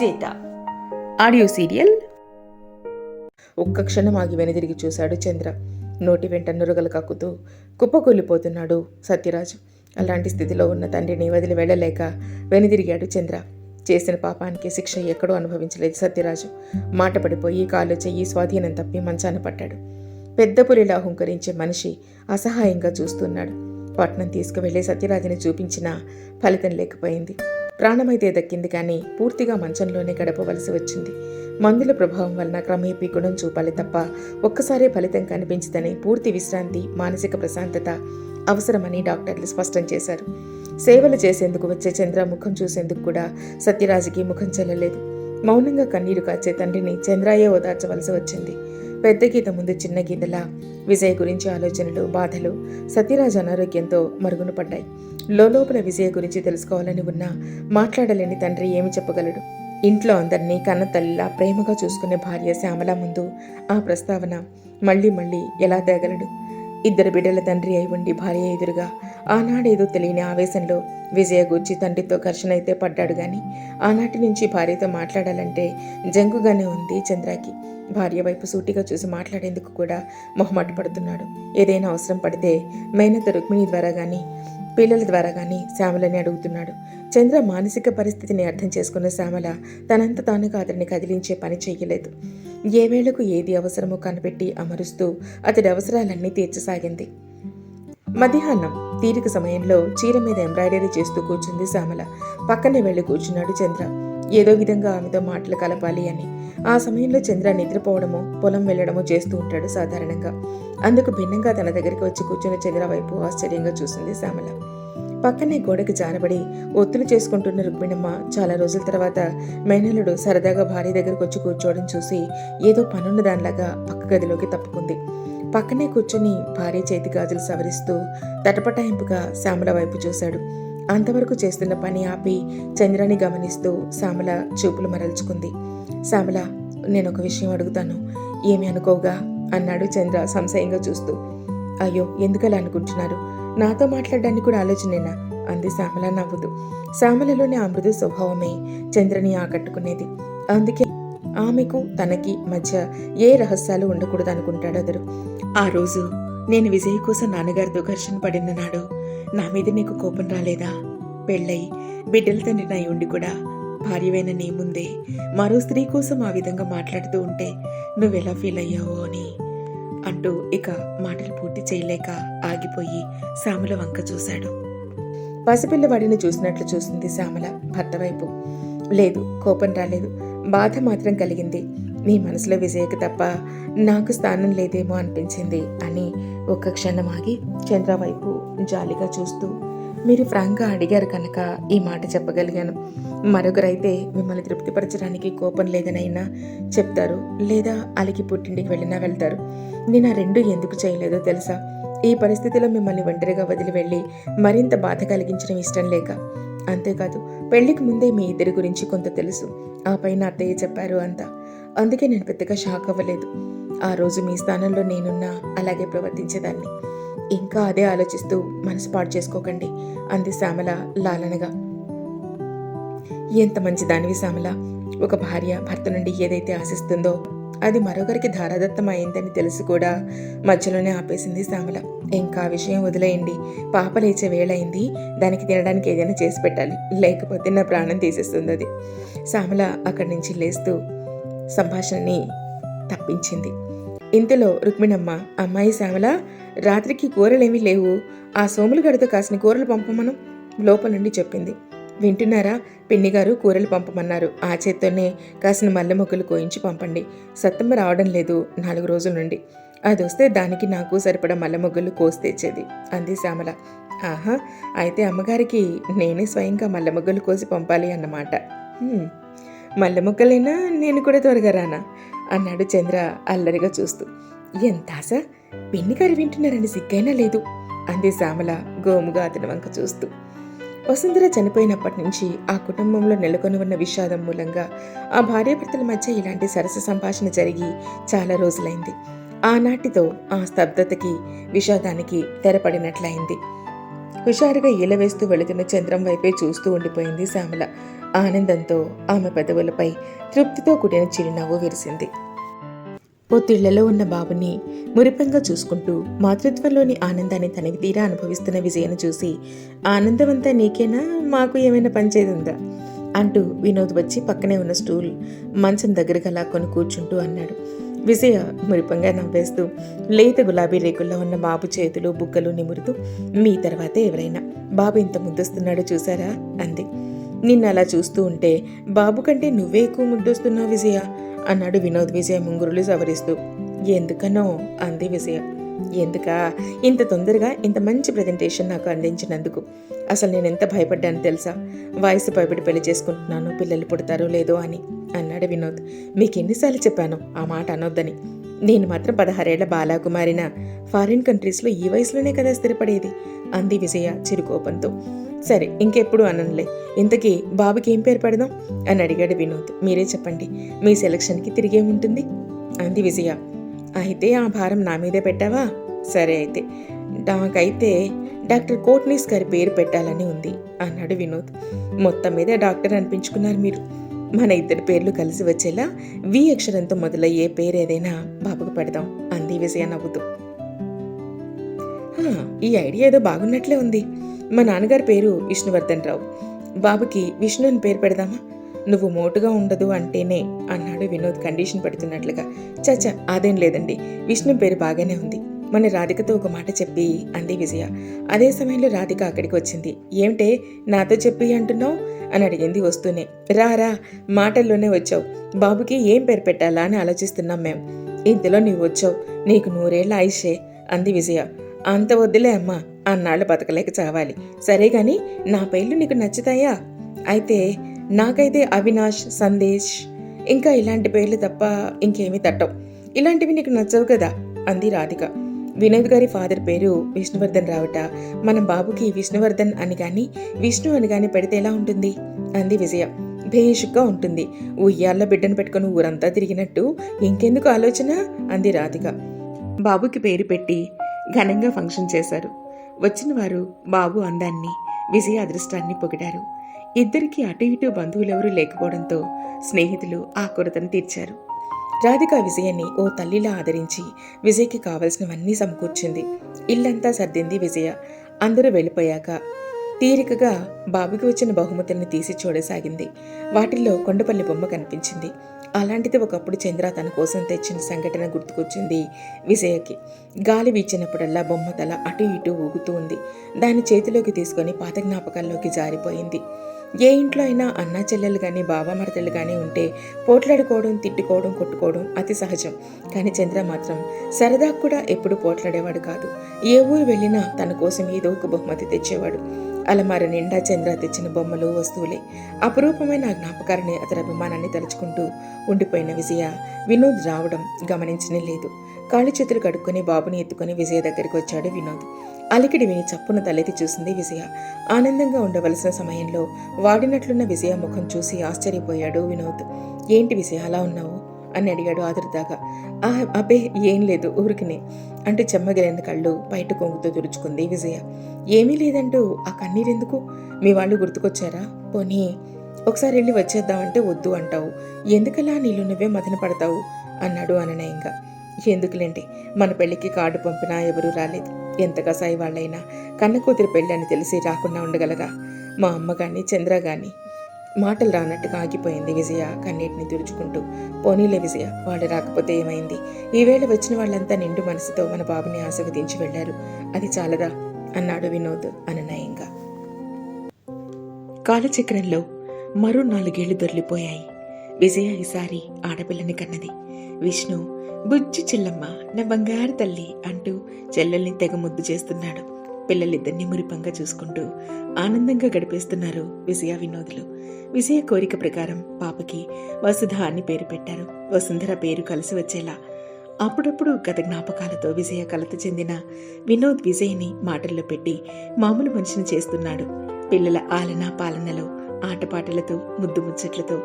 విజేత. Audio serial. ఒక్క క్షణం ఆగి వెనుదిరిగి చూశాడు చంద్ర. నోటి వెంట నురగలు కక్కుతూ కుప్పకూలిపోతున్నాడు సత్యరాజు. అలాంటి స్థితిలో ఉన్న తండ్రిని వదిలి వెళ్ళలేక వెనుదిరిగాడు చంద్ర. చేసిన పాపానికి శిక్ష ఎక్కడో అనుభవించలేదు సత్యరాజు. మాట పడిపోయి కాళ్ళు చెయ్యి స్వాధీనం తప్పి మంచాన పట్టాడు పెద్ద పులిలా హుంకరించే మనిషి అసహాయంగా చూస్తున్నాడు. పట్నం తీసుకువెళ్ళే సత్యరాజుని చూపించినా ఫలితం లేకపోయింది. ప్రాణమైతే దక్కింది కానీ పూర్తిగా మంచంలోనే గడపవలసి వచ్చింది. మందుల ప్రభావం వలన క్రమేపీ గుణం చూపాలి తప్ప ఒక్కసారే ఫలితం కనిపించదని పూర్తి విశ్రాంతి మానసిక ప్రశాంతత అవసరమని డాక్టర్లు స్పష్టం చేశారు. సేవలు చేసేందుకు వచ్చే చంద్ర ముఖం చూసేందుకు కూడా సత్యరాజుకి ముఖం చెల్లలేదు. మౌనంగా కన్నీరు కాచే తండ్రిని చంద్రాయే ఓదార్చవలసి వచ్చింది. పెద్ద గీత ముందు చిన్న గీతలా విజయ్ గురించి ఆలోచనలు బాధలు సత్యరాజు అనారోగ్యంతో మరుగున పడ్డాయి. లోపల విజయ గురించి తెలుసుకోవాలని ఉన్నా మాట్లాడలేని తండ్రి ఏమి చెప్పగలడు? ఇంట్లో అందరినీ కన్నతల్లిలా ప్రేమగా చూసుకునే భార్య శ్యామల ముందు ఆ ప్రస్తావన మళ్ళీ మళ్ళీ ఎలా తేగలడు? ఇద్దరు బిడ్డల తండ్రి అయి ఉండి భార్య ఎదురుగా ఆనాడేదో తెలియని ఆవేశంలో విజయ గూర్చి తండ్రితో ఘర్షణ అయితే పడ్డాడు గాని ఆనాటి నుంచి భార్యతో మాట్లాడాలంటే జంగుగానే ఉంది చంద్రాకి. భార్య వైపు సూటిగా చూసి మాట్లాడేందుకు కూడా మొహమాట పడుతున్నాడు ఏదైనా అవసరం పడితే మేనత రుక్మిణి ద్వారా కానీ పిల్లల ద్వారా కానీ శ్యామలని అడుగుతున్నాడు. చంద్ర మానసిక పరిస్థితిని అర్థం చేసుకున్న శ్యామల తనంత తానుగా అతడిని కదిలించే పని చేయలేదు ఏ వేళకు ఏది అవసరమో కనిపెట్టి అమరుస్తూ అతడి అవసరాలన్నీ తీర్చసాగింది. మధ్యాహ్నం తీరిక సమయంలో చీర మీద ఎంబ్రాయిడరీ చేస్తూ కూర్చుంది శ్యామల. పక్కనే వెళ్ళి కూర్చున్నాడు చంద్ర. ఏదో విధంగా ఆమెతో మాటలు కలపాలి అని. ఆ సమయంలో చంద్ర నిద్రపోవడమో పొలం వెళ్ళడమో చేస్తూ ఉంటాడు సాధారణంగా. అందుకు భిన్నంగా తన దగ్గరికి వచ్చి కూర్చున్న చంద్ర వైపు ఆశ్చర్యంగా చూసింది శ్యామల. పక్కనే గోడకి జారబడి ఒత్తులు చేసుకుంటున్న రుక్మిణమ్మ చాలా రోజుల తర్వాత మేనల్లుడు సరదాగా భార్య దగ్గరకు వచ్చి కూర్చోవడం చూసి ఏదో పనున్న దానిలాగా పక్క గదిలోకి తప్పుకుంది. పక్కనే కూర్చొని భార్య చేతి గాజులు సవరిస్తూ తటపటాయింపుగా శ్యామల వైపు చూశాడు. అంతవరకు చేస్తున్న పని ఆపి చంద్రాన్ని గమనిస్తూ శ్యామల చూపులు మరల్చుకుంది. శ్యామల నేను ఒక విషయం అడుగుతాను. ఏమి అనుకోగా అన్నాడు చంద్ర సంశయంగా చూస్తూ. అయ్యో ఎందుకలా అనుకుంటున్నారు? నాతో మాట్లాడడానికి కూడా ఆలోచనేనా? అంది శ్యామల నవ్వుతూ. శ్యామలలోని ఆ మృదు స్వభావమే చంద్రని ఆకట్టుకునేది. అందుకే ఆమెకు తనకి మధ్య ఏ రహస్యాలు ఉండకూడదు అనుకుంటాడు అతడు. ఆ రోజు నేను విజయ్ కోసం నాన్నగారితో ఘర్షణ పడిన నాడు నా మీద నీకు కోపం రాలేదా? పెళ్ళై బిడ్డల తండ్రి నై ఉండి కూడా భార్యవైన నీ ముందే మరో స్త్రీ కోసం ఆ విధంగా మాట్లాడుతూ ఉంటే నువ్వెలా ఫీల్ అయ్యావో అని. అంటూ ఇక మాటలు పూర్తి చేయలేక ఆగిపోయి శ్యామల వంక చూశాడు. పసిపిల్లవాడిని చూసినట్లు చూసింది శ్యామల భర్త వైపు. లేదు కోపం రాలేదు. బాధ మాత్రం కలిగింది. నీ మనసులో విజయకు తప్ప నాకు స్థానం లేదేమో అనిపించింది అని ఒక్క క్షణం ఆగి చంద్ర వైపు జాలిగా చూస్తూ మీరు ఫ్రాంక్గా అడిగారు కనుక ఈ మాట చెప్పగలిగాను. మరొకరైతే మిమ్మల్ని తృప్తిపరచడానికి కోపం లేదనైనా చెప్తారు లేదా అలికి పుట్టింటికి వెళ్ళినా వెళ్తారు. నేను ఆ రెండు ఎందుకు చేయలేదో తెలుసా? ఈ పరిస్థితిలో మిమ్మల్ని ఒంటరిగా వదిలి వెళ్ళి మరింత బాధ కలిగించడం ఇష్టం లేక. అంతేకాదు పెళ్ళికి ముందే మీ ఇద్దరి గురించి కొంత తెలుసు. ఆ పైన అత్తయ్య చెప్పారు అంతా. అందుకే నేను పెద్దగా షాక్ అవ్వలేదు. ఆ రోజు మీ స్థానంలో నేనున్నా అలాగే ప్రవర్తించేదాన్ని. ఇంకా అదే ఆలోచిస్తూ మనసు పాడు చేసుకోకండి అంది శ్యామల లాలనగా. ఎంత మంచి దానివి శ్యామల. ఒక భార్య భర్త నుండి ఏదైతే ఆశిస్తుందో అది మరొకరికి ధారాదత్తం అయిందని తెలిసి కూడా మధ్యలోనే ఆపేసింది శ్యామల. ఇంకా విషయం వదిలేయండి పాప లేచే వేళయింది దానికి తినడానికి ఏదైనా చేసి పెట్టాలి లేకపోతే నా ప్రాణం తీసేస్తుంది అది. శ్యామల అక్కడి నుంచి లేస్తూ సంభాషణని తప్పించింది. ఇంతలో రుక్మిణమ్మ అమ్మాయి శ్యామల రాత్రికి కూరలేమీ లేవు. ఆ సోములు గడితో కాసిన కూరలు పంపమను లోపల నుండి చెప్పింది. వింటున్నారా? పిన్నిగారు కూరలు పంపమన్నారు. ఆ చేత్తోనే కాసిన మల్లె కోయించి పంపండి. సత్తమ్మ రావడం లేదు నాలుగు రోజుల నుండి. అది వస్తే దానికి నాకు సరిపడా మల్లెమొగ్గలు కోసి తెచ్చేది అంది శ్యామల. ఆహా అయితే అమ్మగారికి నేనే స్వయంగా మల్లె మొగ్గలు కోసి పంపాలి అన్నమాట. మల్లె మొగ్గలైనా? నేను కూడా త్వరగా రానా? అన్నాడు చంద్ర అల్లరిగా చూస్తూ. ఎంత ఆశ? పిన్ని గారు వింటున్నారని సిగ్గైనా లేదు అంది శ్యామల గోముగా అతని వంక చూస్తూ. వసుంధర చనిపోయినప్పటి నుంచి ఆ కుటుంబంలో నెలకొని ఉన్న విషాదం మూలంగా ఆ భార్యాభర్తల మధ్య ఇలాంటి సరస సంభాషణ జరిగి చాలా రోజులైంది. ఆనాటితో ఆ స్తబ్దతకి విషాదానికి తెరపడినట్లయింది. హుషారుగా ఈలవేస్తూ వెళుతున్న చంద్రం వైపే చూస్తూ ఉండిపోయింది శ్యామల. ఆనందంతో ఆమె పెదవులపై తృప్తితో కూడిన చిరునవ్వు విరిసింది. పొత్తిళ్ళలో ఉన్న బాబుని మురిపంగా చూసుకుంటూ మాతృత్వంలోని ఆనందాన్ని తనకి తీరా అనుభవిస్తున్న విజయను చూసి ఆనందమంతా నీకేనా? మాకు ఏమైనా పనిచేది ఉందా అంటూ వినోద్ వచ్చి పక్కనే ఉన్న స్టూల్ మంచం దగ్గర అలా కొని కూర్చుంటూ అన్నాడు. విజయ మురిపంగా నవ్వేస్తూ లేత గులాబీ రేకుల్లో ఉన్న బాబు చేతులు బుగ్గలు నిమురుతూ మీ తర్వాతే ఎవరైనా? బాబు ఇంత ముద్దొస్తున్నాడో చూసారా? అంది. నిన్ను అలా చూస్తూ ఉంటే బాబు కంటే నువ్వే ఎక్కువ ముద్దొస్తున్నావు విజయ అన్నాడు వినోద్ విజయ ముంగురులు సవరిస్తూ. ఎందుకనో? అంది విజయ. ఎందుకా? ఇంత తొందరగా ఇంత మంచి ప్రజెంటేషన్ నాకు అందించినందుకు. అసలు నేను ఎంత భయపడ్డాను తెలుసా? వయసు భయపడి పెళ్ళి చేసుకుంటున్నాను పిల్లలు పుడతారో లేదో అని. అన్నాడు వినోద్. మీకు ఎన్నిసార్లు చెప్పాను ఆ మాట అనొద్దని. నేను మాత్రం పదహారేళ్ళ బాలాకుమారిన. ఫారిన్ కంట్రీస్లో ఈ వయసులోనే కదా స్థిరపడేది? అంది విజయ చిరుకోపంతో. సరే ఇంకెప్పుడు అననులే. ఇంతకీ బాబుకి ఏం పేరు పెడదాం? అని అడిగాడు వినోద్. మీరే చెప్పండి. మీ సెలక్షన్కి తిరిగేముంటుంది అంది విజయ. అయితే ఆ భారం నా మీదే పెట్టావా? సరే అయితే. నాకైతే డాక్టర్ కోట్నీస్ గారి పేరు పెట్టాలని ఉంది అన్నాడు వినోద్. మొత్తం మీద డాక్టర్ అనిపించుకున్నారు మీరు. మన ఇద్దరి పేర్లు కలిసి వచ్చేలా వి అక్షరంతో మొదలయ్యే పేరు ఏదైనా బాబుకు పెడదాం. అంది విజయ నవ్వుతూ. ఈ ఐడియా ఏదో బాగున్నట్లే ఉంది. మా నాన్నగారి పేరు విష్ణువర్ధన్ రావు. బాబుకి విష్ణు అని పేరు పెడదామా? నువ్వు మోటుగా ఉండదు అంటేనే అన్నాడు వినోద్ కండిషన్ పెడుతున్నట్లుగా. చచ్చా అదేం లేదండి. విష్ణు పేరు బాగానే ఉంది. మన రాధికతో ఒక మాట చెప్పి అంది విజయ. అదే సమయంలో రాధిక అక్కడికి వచ్చింది. ఏమిటే నాతో చెప్పి అంటున్నావు? అని అడిగింది వస్తూనే. రా రా మాటల్లోనే వచ్చావు. బాబుకి ఏం పేరు పెట్టాలా అని ఆలోచిస్తున్నాం మేం. ఇంతలో నీవు వచ్చావు. నీకు నూరేళ్ళ ఆయుషే అంది విజయ. అంత వద్దులే అమ్మా అన్నాళ్ళు బతకలేక చావాలి. సరే గాని నా పేర్లు నీకు నచ్చుతాయా? అయితే నాకైతే అవినాష్ సందేశ్ ఇంకా ఇలాంటి పేర్లు తప్ప ఇంకేమీ తట్టవు. ఇలాంటివి నీకు నచ్చవు కదా అంది రాధిక. వినోద్ గారి ఫాదర్ పేరు విష్ణువర్ధన్ రావట. మన బాబుకి విష్ణువర్ధన్ అని కానీ విష్ణు అని కానీ పెడితే ఎలా ఉంటుంది? అంది విజయ. భేషుగ్గా ఉంటుంది. ఉయ్యాల్లో బిడ్డను పెట్టుకుని ఊరంతా తిరిగినట్టు ఇంకెందుకు ఆలోచన? అంది రాధిక. బాబుకి పేరు పెట్టి ఘనంగా ఫంక్షన్ చేశారు. వచ్చిన వారు బాబు అందాన్ని విజయ అదృష్టాన్ని పొగిడారు. ఇద్దరికీ అటు ఇటు బంధువులెవరూ లేకపోవడంతో స్నేహితులు ఆ కొరతను తీర్చారు. రాధిక విజయని ఓ తల్లిలా ఆదరించి విజయ్కి కావలసినవన్నీ సమకూర్చింది. ఇల్లంతా సర్దింది విజయ. అందరూ వెళ్ళిపోయాక తీరికగా బాబుకి వచ్చిన బహుమతుల్ని తీసి చూడసాగింది. వాటిల్లో కొండపల్లి బొమ్మ కనిపించింది. అలాంటిది ఒకప్పుడు చంద్ర తన కోసం తెచ్చిన సంఘటన గుర్తుకొచ్చింది విజయకి. గాలి వీచినప్పుడల్లా బొమ్మ తల అటు ఇటు ఊగుతూ ఉంది. దాని చేతిలోకి తీసుకొని పాత జ్ఞాపకాల్లోకి జారిపోయింది. ఏ ఇంట్లో అయినా అన్నా చెల్లెలు కానీ బావమరదలు కానీ ఉంటే పోట్లాడుకోవడం తిట్టుకోవడం కొట్టుకోవడం అతి సహజం. కానీ చంద్ర మాత్రం సరదా కూడా ఎప్పుడు పోట్లాడేవాడు కాదు. ఏ ఊరు వెళ్ళినా తన కోసం ఏదో ఒక బహుమతి తెచ్చేవాడు. అలమార నిండా చంద్ర తెచ్చిన బొమ్మలు వస్తువులే. అపురూపమైన జ్ఞాపకాలని అతని అభిమానాన్ని తలుచుకుంటూ ఉండిపోయిన విజయ వినోద్ రావడం గమనించనే లేదు. కాళ్ళు చేతులు కడుక్కొని బాబుని ఎత్తుకొని విజయ దగ్గరికి వచ్చాడు వినోద్. అలికిడి విని చప్పున తలెత్తి చూసింది విజయ. ఆనందంగా ఉండవలసిన సమయంలో వాడినట్లున్న విజయ ముఖం చూసి ఆశ్చర్యపోయాడు వినోద్. ఏంటి విజయ అలా ఉన్నావు? అని అడిగాడు ఆదురుదాగా. "ఆ, అబ్బే ఏం లేదు ఊరికినే. అంటూ చెమ్మగిలిన కళ్ళు బయట కొంగుతో తుడుచుకుంది విజయ. ఏమీ లేదంటూ ఆ కన్నీరెందుకు? మీ వాళ్ళు గుర్తుకొచ్చారా? పోనీ ఒకసారి వెళ్ళి వచ్చేద్దామంటే వద్దు అంటావు. ఎందుకలా నీళ్ళు నువ్వే మదన పడతావు? అన్నాడు అననయంగా. ఎందుకులేండి మన పెళ్ళికి కార్డు పంపినా ఎవరూ రాలేదు. ఎంతగా కసాయి వాళ్ళైనా కన్న కూతురి పెళ్ళి అని తెలిసి రాకుండా ఉండగలరా? మా అమ్మ కానీ చంద్ర కానీ మాటలు రానట్టుగా ఆగిపోయింది విజయ కన్నీటిని తుడుచుకుంటూ. పోనీలే విజయ వాళ్ళు రాకపోతే ఏమైంది? ఈవేళ వచ్చిన వాళ్ళంతా నిండు మనసుతో మన బాబుని ఆశీర్వదించి వెళ్ళారు. అది చాలదా అన్నాడు వినోద్ అననయంగా కాలచక్రంలో మరో నాలుగేళ్ళు దొర్లిపోయాయి విజయ ఈసారి ఆడపిల్లని కన్నది. విష్ణు బుజ్జి చెల్లమ్మ నా బంగారు తల్లి అంటూ చెల్లెల్ని తెగ ముద్దు చేస్తున్నాడు. పిల్లలిద్దరిని మురిపంగా చూసుకుంటూ ఆనందంగా గడిపేస్తున్నారు విజయ వినోదులు. విజయ కోరిక ప్రకారం పాపకి వసుధ అని పేరు పెట్టారు. వసుంధర పేరు కలిసి వచ్చేలా. అప్పుడప్పుడు గత జ్ఞాపకాలతో విజయ కలత చెందిన వినోద్ విజయ్ని మాటల్లో పెట్టి మామూలు మనిషిని చేస్తున్నాడు. పిల్లల ఆలనా పాలనలో ఆటపాటలతో ముద్దు ముచ్చట్లతో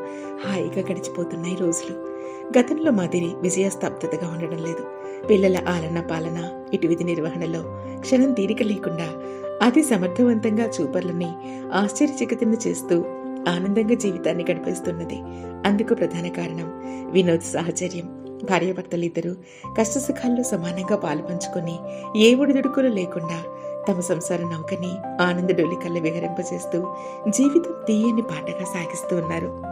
హాయిగా గడిచిపోతున్నాయి రోజులు. గతంలో మాదిరి విజయస్తబ్దతగా ఉండడం లేదు. పిల్లల ఆలన పాలన ఇటు విధి నిర్వహణలో క్షణం తీరిక లేకుండా అతి సమర్థవంతంగా చూపర్లని ఆశ్చర్యచకితను చేస్తూ ఆనందంగా జీవితాన్ని గడిపేస్తున్నది. అందుకు ప్రధాన కారణం వినోద్ సాహచర్యం. భార్యాభర్తలిద్దరూ కష్టసుఖాల్లో సమానంగా పాలు పంచుకొని ఏ ఒడిదుడుకులు లేకుండా తమ సంసార నౌకని ఆనంద డొలికల్ల విహరింపజేస్తూ జీవితం తీయని పాటగా సాగిస్తూ ఉన్నారు.